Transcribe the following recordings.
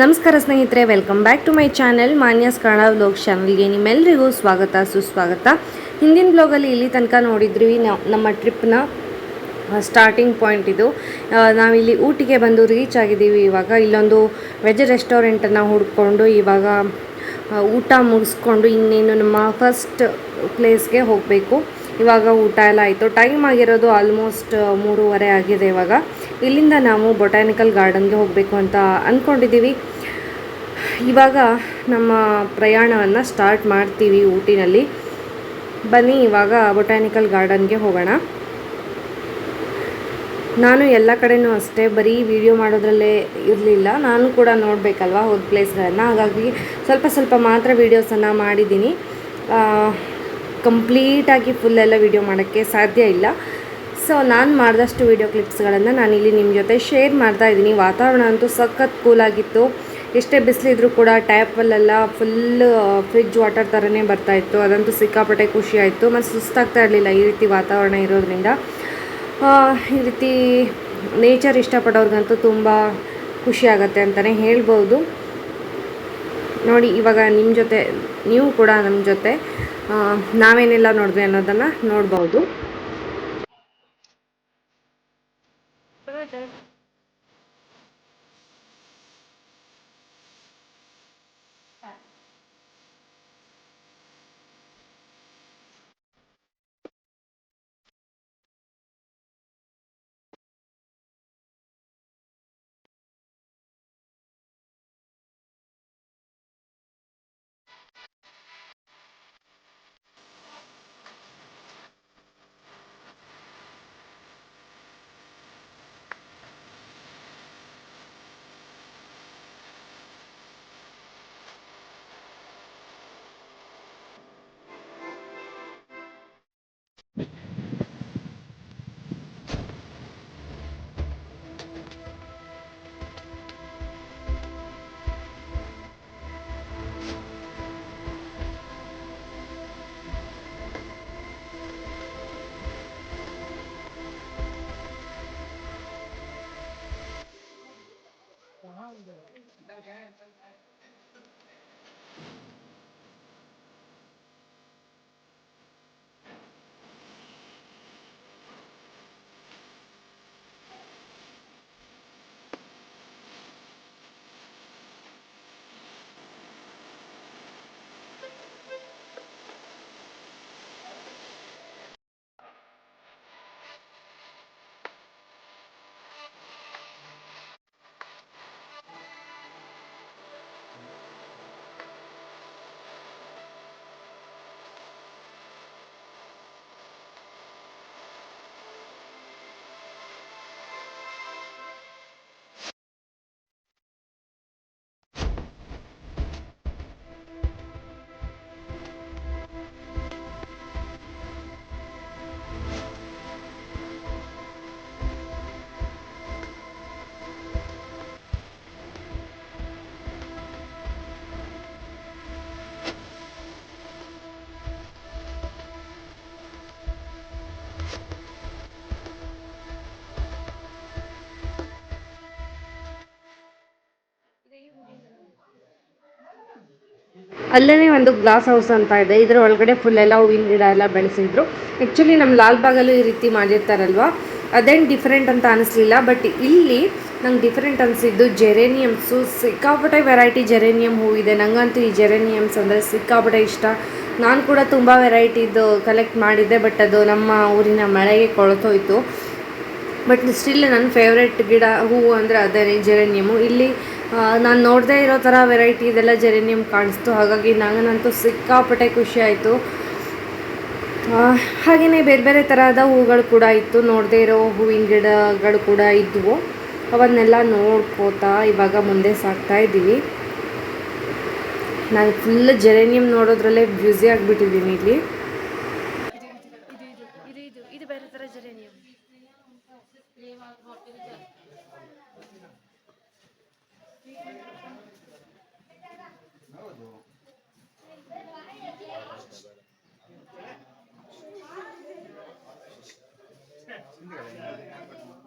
ನಮಸ್ಕಾರ ಸ್ನೇಹಿತರೆ welcome back to my channel Manya's Kannada vlog ಚಾನಲ್ಗೆ ನಿಮ್ಮೆಲ್ಲರಿಗೂ ಸ್ವಾಗತ, ಸುಸ್ವಾಗತ. ಹಿಂದಿನ ಬ್ಲಾಗಲ್ಲಿ ಇಲ್ಲಿ ತನಕ ನೋಡಿದ್ರಿ ನಾವು ನಮ್ಮ ಟ್ರಿಪ್ನ ಸ್ಟಾರ್ಟಿಂಗ್ ಪಾಯಿಂಟ್ ಇದು. ನಾವಿಲ್ಲಿ ಊಟಿಗೆ ಬಂದು ರೀಚ್ ಆಗಿದ್ದೀವಿ. ಇವಾಗ ಇಲ್ಲೊಂದು ವೆಜ್ ರೆಸ್ಟೋರೆಂಟನ್ನು ಹುಡ್ಕೊಂಡು, ಇವಾಗ ಊಟ ಮುಗಿಸ್ಕೊಂಡು ಇನ್ನೇನು ನಮ್ಮ ಫಸ್ಟ್ ಪ್ಲೇಸ್ಗೆ ಹೋಗಬೇಕು. ಇವಾಗ ಊಟ ಎಲ್ಲ ಆಯಿತು. ಟೈಮ್ ಆಗಿರೋದು ಆಲ್ಮೋಸ್ಟ್ ಮೂರುವರೆ ಆಗಿದೆ ಇವಾಗ. ಇಲ್ಲಿಂದ ನಾವು ಬೊಟಾನಿಕಲ್ ಗಾರ್ಡನ್ಗೆ ಹೋಗಬೇಕು ಅಂತ ಅಂದ್ಕೊಂಡಿದ್ದೀವಿ ಇವಾಗ ನಮ್ಮ ಪ್ರಯಾಣವನ್ನು ಸ್ಟಾರ್ಟ್ ಮಾಡ್ತೀವಿ ಊಟಿನಲ್ಲಿ. ಬನ್ನಿ ಇವಾಗ ಬೊಟಾನಿಕಲ್ ಗಾರ್ಡನ್ಗೆ ಹೋಗೋಣ. ನಾನು ಎಲ್ಲ ಕಡೆಯೂ ಅಷ್ಟೇ, ಬರೀ ವಿಡಿಯೋ ಮಾಡೋದ್ರಲ್ಲೇ ಇರಲಿಲ್ಲ. ನಾನು ಕೂಡ ನೋಡಬೇಕಲ್ವ ಹೋದ ಪ್ಲೇಸ್ಗಳನ್ನು ಹಾಗಾಗಿ ಸ್ವಲ್ಪ ಸ್ವಲ್ಪ ಮಾತ್ರ ವೀಡಿಯೋಸನ್ನು ಮಾಡಿದ್ದೀನಿ. ಕಂಪ್ಲೀಟಾಗಿ ಫುಲ್ ಎಲ್ಲ ವಿಡಿಯೋ ಮಾಡೋಕ್ಕೆ ಸಾಧ್ಯ ಇಲ್ಲ. ಸೊ ನಾನು ಮಾಡಿದಷ್ಟು ವಿಡಿಯೋ ಕ್ಲಿಪ್ಸ್ಗಳನ್ನು ನಾನಿಲ್ಲಿ ನಿಮ್ಮ ಜೊತೆ ಶೇರ್ ಮಾಡ್ತಾ ಇದ್ದೀನಿ. ವಾತಾವರಣ ಅಂತೂ ಸಖತ್ ಕೂಲಾಗಿತ್ತು ಎಷ್ಟೇ ಬಿಸಿಲಿದ್ರು ಕೂಡ ಟ್ಯಾಪಲ್ಲೆಲ್ಲ ಫುಲ್ ಫ್ರಿಜ್ ವಾಟರ್ ಥರನೇ ಬರ್ತಾಯಿತ್ತು ಅದಂತೂ ಸಿಕ್ಕಾಪಟ್ಟೆ ಖುಷಿ ಆಯಿತು. ಮತ್ತು ಸುಸ್ತಾಗ್ತಾ ಇರಲಿಲ್ಲ ಈ ರೀತಿ ವಾತಾವರಣ ಇರೋದ್ರಿಂದ. ಈ ರೀತಿ ನೇಚರ್ ಇಷ್ಟಪಡೋರ್ಗಂತೂ ತುಂಬ ಖುಷಿ ಅಂತಲೇ ಹೇಳ್ಬೋದು. ನೋಡಿ, ಇವಾಗ ನಿಮ್ಮ ಜೊತೆ, ನೀವು ಕೂಡ ನಮ್ಮ ಜೊತೆ ನಾವೇನೆಲ್ಲ ನೋಡಿದ್ವಿ ಅನ್ನೋದನ್ನು ನೋಡ್ಬೋದು. ಅಲ್ಲೇ ಒಂದು ಗ್ಲಾಸ್ ಹೌಸ್ ಅಂತ ಇದೆ. ಇದರ ಒಳಗಡೆ ಫುಲ್ ಎಲ್ಲ ಹೂವಿನ ಗಿಡ ಎಲ್ಲ ಬೆಳೆಸಿದ್ರು. ಆ್ಯಕ್ಚುಲಿ ನಮ್ಮ ಲಾಲ್ಬಾಗಲ್ಲೂ ಈ ರೀತಿ ಮಾಡಿರ್ತಾರಲ್ವಾ? ಅದೇನು ಡಿಫ್ರೆಂಟ್ ಅಂತ ಅನಿಸ್ಲಿಲ್ಲ ಬಟ್ ಇಲ್ಲಿ ನಂಗೆ ಡಿಫ್ರೆಂಟ್ ಅನಿಸಿದ್ದು ಜೆರೇನಿಯಮ್ಸು ಸಿಕ್ಕಾಪಟ್ಟೆ ವೆರೈಟಿ ಜೆರೇನಿಯಮ್ ಹೂವಿದೆ ನನಗಂತೂ ಈ ಜೆರೇನಿಯಮ್ಸ್ ಅಂದರೆ ಸಿಕ್ಕಾಪಟ್ಟೆ ಇಷ್ಟ. ನಾನು ಕೂಡ ತುಂಬ ವೆರೈಟಿದು ಕಲೆಕ್ಟ್ ಮಾಡಿದ್ದೆ ಬಟ್ ಅದು ನಮ್ಮ ಊರಿನ ಮಳೆಗೆ ಕೊಳತೋಯ್ತು. ಬಟ್ ಸ್ಟಿಲ್ ನನ್ನ ಫೇವ್ರೆಟ್ ಗಿಡ ಹೂವು ಅಂದರೆ ಅದೇ ಜೆರೇನಿಯಮು ಇಲ್ಲಿ ನಾನು ನೋಡದೇ ಇರೋ ಥರ ವೆರೈಟಿ ಇದೆಲ್ಲ ಜೆರೇನಿಯಂ ಕಾಣಿಸ್ತು. ಹಾಗಾಗಿ ನನಗಂತೂ ಸಿಕ್ಕಾಪಟ್ಟೆ ಖುಷಿ ಆಯಿತು. ಹಾಗೆಯೇ ಬೇರೆ ಬೇರೆ ಥರದ ಹೂಗಳು ಕೂಡ ಇತ್ತು. ನೋಡದೇ ಇರೋ ಹೂವಿನ ಗಿಡಗಳು ಕೂಡ ಇದ್ದವು ಅವನ್ನೆಲ್ಲ ನೋಡ್ಕೋತಾ ಇವಾಗ ಮುಂದೆ ಸಾಕ್ತಾ ಇದ್ದೀವಿ ನಾನು ಫುಲ್ ಜೆರೇನಿಯಂ ನೋಡೋದ್ರಲ್ಲೇ ಬ್ಯುಸಿ ಆಗಿಬಿಟ್ಟಿದ್ದೀನಿ ಇಲ್ಲಿ.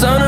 sun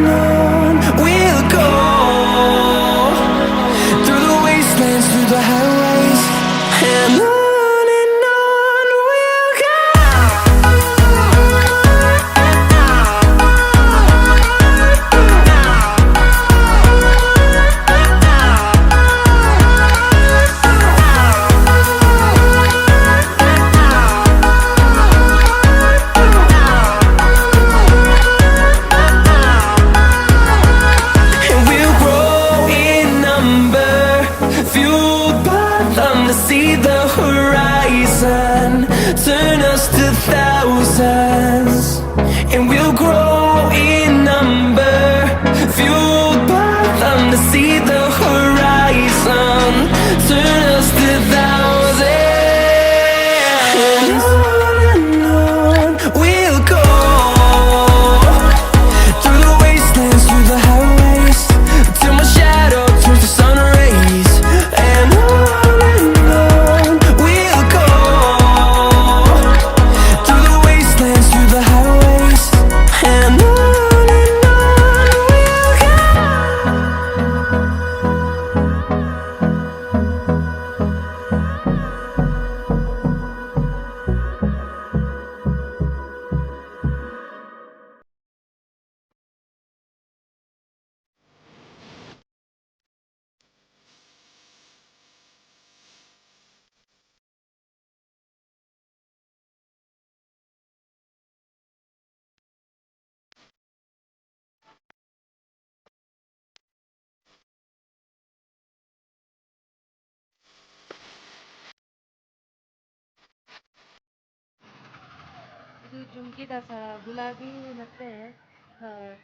ಇದು ಗುಲಾಬಿ ಮತ್ತು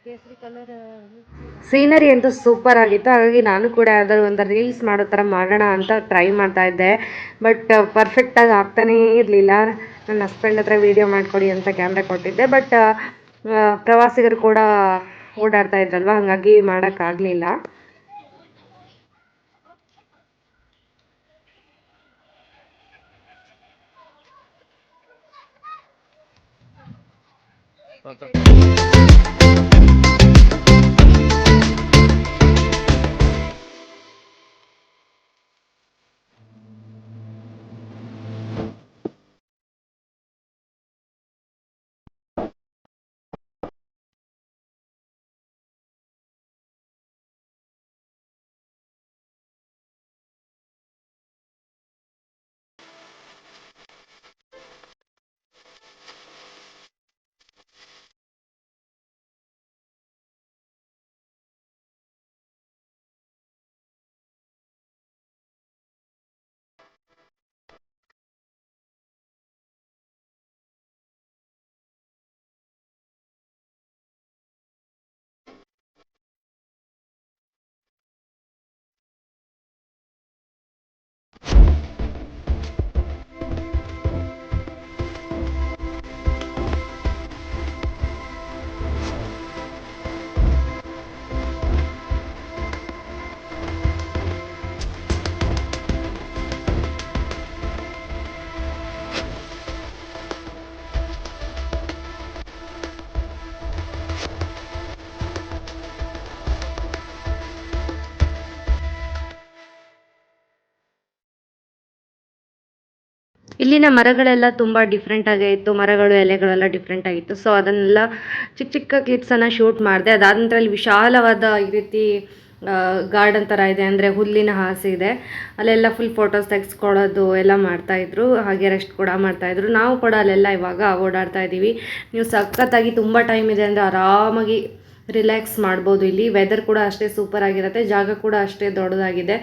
ಕೇಸರಿ ಕಲರ್ ಸೀನರಿ ಅಂತೂ ಸೂಪರ್ ಆಗಿತ್ತು. ಹಾಗಾಗಿ ನಾನು ಕೂಡ ಯಾವ್ದಾದ್ರು ಒಂದು ರೀಲ್ಸ್ ಮಾಡೋ ಥರ ಮಾಡೋಣ ಅಂತ ಟ್ರೈ ಮಾಡ್ತಾ ಇದ್ದೆ. ಬಟ್ ಪರ್ಫೆಕ್ಟಾಗಿ uh, ಆಗ್ತಾನೇ ಇರಲಿಲ್ಲ. ನನ್ನ ಹಸ್ಬೆಂಡ್ ಹತ್ರ ವಿಡಿಯೋ ಮಾಡಿಕೊಡಿ ಅಂತ ಕ್ಯಾಮ್ರಾ ಕೊಟ್ಟಿದ್ದೆ. ಬಟ್ uh, ಪ್ರವಾಸಿಗರು ಕೂಡ ಓಡಾಡ್ತಾ ಇದ್ರಲ್ವ? ಹಾಗಾಗಿ ಮಾಡೋಕ್ಕಾಗಲಿಲ್ಲ また。ಇಲ್ಲಿನ ಮರಗಳೆಲ್ಲ ತುಂಬ ಡಿಫ್ರೆಂಟ್ ಆಗೇ ಇತ್ತು, ಮರಗಳು, ಎಲೆಗಳೆಲ್ಲ ಡಿಫ್ರೆಂಟ್ ಆಗಿತ್ತು. ಸೊ ಅದನ್ನೆಲ್ಲ ಚಿಕ್ಕ ಚಿಕ್ಕ ಕ್ಲಿಪ್ಸನ್ನು ಶೂಟ್ ಮಾಡಿದೆ. ಅದಾದ ನಂತರ ಅಲ್ಲಿ ವಿಶಾಲವಾದ ಈ ರೀತಿ ಗಾರ್ಡನ್ ಥರ ಇದೆ ಅಂದರೆ ಹುಲ್ಲಿನ ಹಾಸಿ ಇದೆ. ಅಲ್ಲೆಲ್ಲ ಫುಲ್ ಫೋಟೋಸ್ ತೆಗೆಸ್ಕೊಳ್ಳೋದು ಎಲ್ಲ ಮಾಡ್ತಾಯಿದ್ರು ಹಾಗೆ ರೆಸ್ಟ್ ಕೂಡ ಮಾಡ್ತಾಯಿದ್ರು ನಾವು ಕೂಡ ಅಲ್ಲೆಲ್ಲ ಇವಾಗ ಓಡಾಡ್ತಾ ಇದ್ದೀವಿ. ನೀವು ಸಖತ್ತಾಗಿ ತುಂಬ ಟೈಮ್ ಇದೆ ಅಂದರೆ ಆರಾಮಾಗಿ ರಿಲ್ಯಾಕ್ಸ್ ಮಾಡ್ಬೋದು ಇಲ್ಲಿ. ವೆದರ್ ಕೂಡ ಅಷ್ಟೇ ಸೂಪರ್ ಆಗಿರುತ್ತೆ. ಜಾಗ ಕೂಡ ಅಷ್ಟೇ ದೊಡ್ಡದಾಗಿದೆ.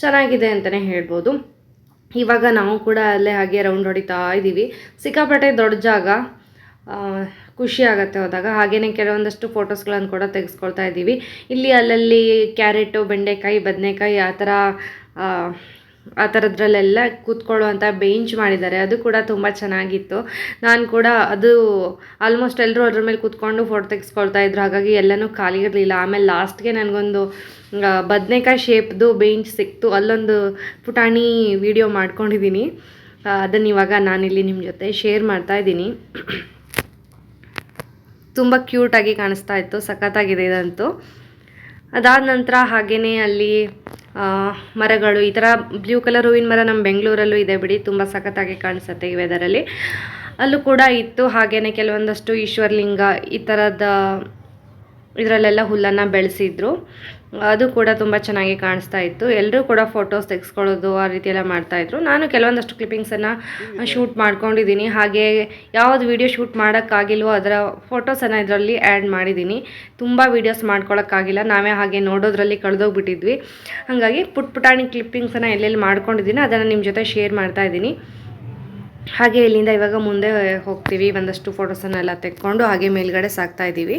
ಚೆನ್ನಾಗಿದೆ ಅಂತಲೇ ಹೇಳ್ಬೋದು. ಇವಾಗ ನಾವು ಕೂಡ ಅಲ್ಲೇ ಹಾಗೆ ರೌಂಡ್ ಹೊಡಿತಾ ಇದ್ದೀವಿ ಸಿಕ್ಕಾಪಟ್ಟೆ ದೊಡ್ಡ ಜಾಗ ಖುಷಿ ಆಗುತ್ತೆ ಹೋದಾಗ. ಹಾಗೆಯೇ ಕೆಲವೊಂದಷ್ಟು ಫೋಟೋಸ್ಗಳನ್ನು ಕೂಡ ತೆಗೆಸ್ಕೊಳ್ತಾ ಇದ್ದೀವಿ ಇಲ್ಲಿ ಅಲ್ಲಲ್ಲಿ ಕ್ಯಾರೆಟು ಬೆಂಡೆಕಾಯಿ, ಬದನೆಕಾಯಿ, ಆ ಥರ ಆ, ಥರದ್ರಲ್ಲೆಲ್ಲ ಕೂತ್ಕೊಳ್ಳುವಂಥ ಬೇಂಚ್ ಮಾಡಿದ್ದಾರೆ. ಅದು ಕೂಡ ತುಂಬ ಚೆನ್ನಾಗಿತ್ತು. ನಾನು ಕೂಡ ಅದು ಆಲ್ಮೋಸ್ಟ್ ಎಲ್ಲರೂ ಅದ್ರ ಮೇಲೆ ಕೂತ್ಕೊಂಡು ಫೋಟೋ ತೆಗೆಸ್ಕೊಳ್ತಾ ಇದ್ರು. ಹಾಗಾಗಿ ಎಲ್ಲನೂ ಖಾಲಿ ಇರಲಿಲ್ಲ. ಆಮೇಲೆ ಲಾಸ್ಟ್ಗೆ ನನಗೊಂದು ಬದನೆಕಾಯಿ ಶೇಪ್ದು ಬೇಂಚ್ ಸಿಕ್ತು. ಅಲ್ಲೊಂದು ಪುಟಾಣಿ ವಿಡಿಯೋ ಮಾಡ್ಕೊಂಡಿದ್ದೀನಿ ಅದನ್ನು ಇವಾಗ ನಾನಿಲ್ಲಿ ನಿಮ್ಮ ಜೊತೆ ಶೇರ್ ಮಾಡ್ತಾ ಇದ್ದೀನಿ. ತುಂಬ ಕ್ಯೂಟಾಗಿ ಕಾಣಿಸ್ತಾ ಇತ್ತು. ಸಖತ್ತಾಗಿದೆ ಇದಂತೂ. ಅದಾದ ನಂತರ ಹಾಗೆಯೇ ಅಲ್ಲಿ ಮರಗಳು, ಈ ಥರ ಬ್ಲೂ ಕಲರ್ ಹೂವಿನ ಮರ ನಮ್ಮ ಬೆಂಗಳೂರಲ್ಲೂ ಇದೆ ಬಿಡಿ, ತುಂಬ ಸಖತ್ತಾಗಿ ಕಾಣಿಸುತ್ತೆ ಈ ವೆದರಲ್ಲಿ ಅಲ್ಲೂ. ಕೂಡ ಇತ್ತು ಹಾಗೆಯೇ ಕೆಲವೊಂದಷ್ಟು ಈಶ್ವರಲಿಂಗ, ಈ ಥರದ ಇದರಲ್ಲೆಲ್ಲ ಹುಲ್ಲನ್ನು ಬೆಳೆಸಿದ್ರು. ಅದು ಕೂಡ ತುಂಬ ಚೆನ್ನಾಗಿ ಕಾಣಿಸ್ತಾ ಇತ್ತು. ಎಲ್ಲರೂ ಕೂಡ ಫೋಟೋಸ್ ತೆಗೆಸ್ಕೊಳ್ಳೋದು ಆ ರೀತಿ ಎಲ್ಲ ಮಾಡ್ತಾಯಿದ್ರು ನಾನು ಕೆಲವೊಂದಷ್ಟು ಕ್ಲಿಪ್ಪಿಂಗ್ಸನ್ನು ಶೂಟ್ ಮಾಡ್ಕೊಂಡಿದ್ದೀನಿ. ಹಾಗೆ ಯಾವ್ದು ವೀಡಿಯೋ ಶೂಟ್ ಮಾಡೋಕ್ಕಾಗಿಲ್ವೋ ಅದರ ಫೋಟೋಸನ್ನು ಇದರಲ್ಲಿ ಆ್ಯಡ್ ಮಾಡಿದ್ದೀನಿ. ತುಂಬ ವೀಡಿಯೋಸ್ ಮಾಡ್ಕೊಳ್ಳೋಕ್ಕಾಗಿಲ್ಲ ನಾವೇ ಹಾಗೆ ನೋಡೋದ್ರಲ್ಲಿ ಕಳೆದೋಗ್ಬಿಟ್ಟಿದ್ವಿ. ಹಾಗಾಗಿ ಪುಟ್ ಪುಟಾಣಿ ಕ್ಲಿಪ್ಪಿಂಗ್ಸನ್ನು ಎಲ್ಲೆಲ್ಲಿ ಮಾಡ್ಕೊಂಡಿದ್ದೀನಿ ಅದನ್ನು ನಿಮ್ಮ ಜೊತೆ ಶೇರ್ ಮಾಡ್ತಾ ಇದ್ದೀನಿ. ಹಾಗೆ ಇಲ್ಲಿಂದ ಇವಾಗ ಮುಂದೆ ಹೋಗ್ತೀವಿ. ಒಂದಷ್ಟು ಫೋಟೋಸನ್ನೆಲ್ಲ ತೆಕ್ಕೊಂಡು ಹಾಗೆ ಮೇಲ್ಗಡೆ ಸಾಕ್ತಾ ಇದ್ದೀವಿ.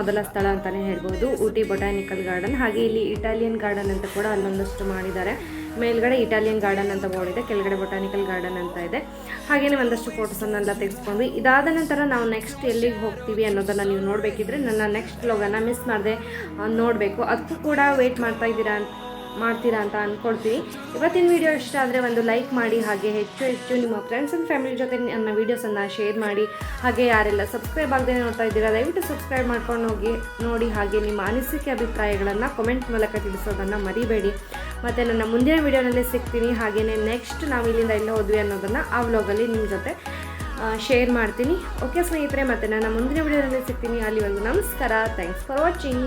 ಮೊದಲ ಸ್ಥಳ ಅಂತಲೇ ಹೇಳ್ಬೋದು. Ooty botanical garden. ಹಾಗೆ ಇಲ್ಲಿ ಇಟಾಲಿಯನ್ ಗಾರ್ಡನ್ ಅಂತ ಕೂಡ ಅಲ್ಲೊಂದಷ್ಟು ಮಾಡಿದ್ದಾರೆ. ಮೇಲ್ಗಡೆ ಇಟಾಲಿಯನ್ ಗಾರ್ಡನ್ ಅಂತ ಬೋರ್ಡ್ ಇದೆ, ಕೆಳಗಡೆ ಬೊಟಾನಿಕಲ್ ಗಾರ್ಡನ್ ಅಂತ ಇದೆ. ಹಾಗೆಯೇ ಒಂದಷ್ಟು ಫೋಟೋಸನ್ನೆಲ್ಲ ತೆಗೆಸ್ಕೊಂಡ್ವಿ ಇದಾದ ನಂತರ ನಾವು ನೆಕ್ಸ್ಟ್ ಎಲ್ಲಿಗೆ ಹೋಗ್ತೀವಿ ಅನ್ನೋದನ್ನು ನೀವು ನೋಡಬೇಕಿದ್ರೆ ನನ್ನ ನೆಕ್ಸ್ಟ್ ಲೋಗನ್ನು ಮಿಸ್ ಮಾಡದೆ ನೋಡಬೇಕು. ಅದಕ್ಕೂ ಕೂಡ ವೆಯ್ಟ್ ಮಾಡ್ತಾ ಇದ್ದೀರಾ ಅಂತ ಮಾಡ್ತೀರಾ ಅಂತ ಅಂದ್ಕೊಳ್ತೀನಿ ಇವತ್ತಿನ ವಿಡಿಯೋ ಇಷ್ಟ ಆದರೆ ಒಂದು ಲೈಕ್ ಮಾಡಿ, ಹಾಗೆ ಹೆಚ್ಚು ಹೆಚ್ಚು ನಿಮ್ಮ ಫ್ರೆಂಡ್ಸ್ ಆ್ಯಂಡ್ ಫ್ಯಾಮಿಲಿ ಜೊತೆ ನನ್ನ ವೀಡಿಯೋಸನ್ನು ಶೇರ್ ಮಾಡಿ, ಹಾಗೆ ಯಾರೆಲ್ಲ ಸಬ್ಸ್ಕ್ರೈಬ್ ಆಗದೆ ನೋಡ್ತಾ ಇದ್ದೀರಾ, ದಯವಿಟ್ಟು ಸಬ್ಸ್ಕ್ರೈಬ್ ಮಾಡ್ಕೊಂಡು ಹೋಗಿ, ನೋಡಿ ಹಾಗೆ ನಿಮ್ಮ ಅನಿಸಿಕೆ ಅಭಿಪ್ರಾಯಗಳನ್ನು ಕಮೆಂಟ್ ಮೂಲಕ ತಿಳಿಸೋದನ್ನು ಮರಿಬೇಡಿ. ಮತ್ತು ನನ್ನ ಮುಂದಿನ ವೀಡಿಯೋನಲ್ಲೇ ಸಿಗ್ತೀನಿ ಹಾಗೆಯೇ ನೆಕ್ಸ್ಟ್ ನಾವು ಇಲ್ಲಿಂದ ಎಲ್ಲ ಹೋದ್ವಿ ಅನ್ನೋದನ್ನು ಆ ವ್ಲಾಗಲ್ಲಿ ನಿಮ್ಮ ಜೊತೆ ಶೇರ್ ಮಾಡ್ತೀನಿ. ಓಕೆ ಸ್ನೇಹಿತರೆ, ಮತ್ತು ನನ್ನ ಮುಂದಿನ ವೀಡಿಯೋನಲ್ಲೇ ಸಿಗ್ತೀನಿ. ಒಂದು ನಮಸ್ಕಾರ. Thanks for watching